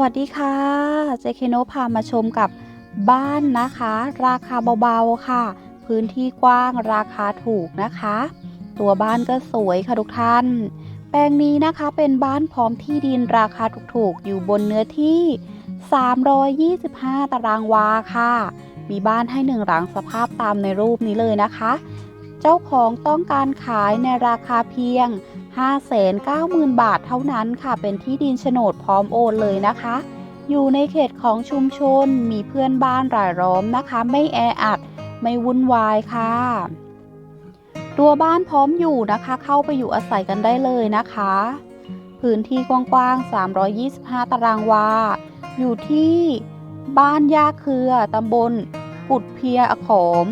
วัสดีค่ะ เจเคโนพามาชมกับบ้านนะคะ ราคาเบาๆค่ะ พื้นที่กว้างราคาถูกนะคะ ตัวบ้านก็สวยค่ะทุกท่าน แปลงนี้นะคะเป็นบ้านพร้อมที่ดินราคาถูกๆ อยู่บนเนื้อที่ 325 ตารางวาค่ะ มีบ้านให้หนึ่งหลังสภาพตามในรูปนี้เลยนะคะ เจ้าของต้องการขายในราคาเพียง 590,000 บาทเท่านั้นค่ะเป็นที่ดินโฉนดพร้อมโอนเลยนะคะ อยู่ในเขตของชุมชนมีเพื่อนบ้านรายล้อมนะคะ ไม่แออัด ไม่วุ่นวายค่ะตัวบ้านพร้อมอยู่นะคะ เข้าไปอยู่อาศัยกันได้เลยนะคะ พื้นที่กว้างๆ 325 ตารางวา อยู่ที่บ้านยาเครือตำบลกุดเพียอขอม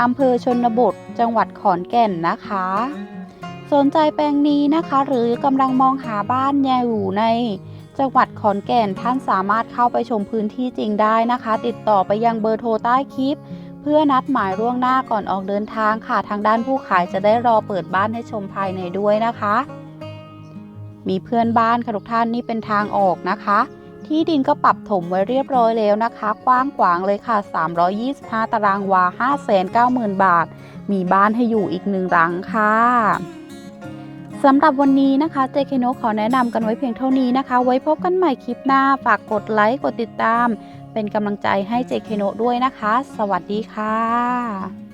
อำเภอชนบท จังหวัดขอนแก่นนะคะ สนใจแปลงนี้นะคะ หรือกำลังมองหาบ้านอยู่ในจังหวัดขอนแก่นท่านสามารถเข้าไปชมพื้นที่จริงได้นะคะ ติดต่อไปยังเบอร์โทรใต้คลิป เพื่อนัดหมายล่วงหน้าก่อนออกเดินทางค่ะ ทางด้านผู้ขายจะได้รอเปิดบ้านให้ชมภายในด้วยนะคะ มีเพื่อนบ้านค่ะทุกท่านนี่เป็นทางออกนะคะ ที่ดินก็ปรับถมไว้เรียบร้อยแล้วนะคะ กว้างขวางเลยค่ะ 325 ตารางวา 590,000 บาท มีบ้านให้อยู่อีกหนึ่งหลังค่ะ สำหรับวันนี้นะคะ เจคโนขอแนะนำกันไว้เพียงเท่านี้นะคะ ไว้พบกันใหม่คลิปหน้า ฝากกดไลค์ กดติดตาม เป็นกำลังใจให้เจคโนด้วยนะคะ สวัสดีค่ะ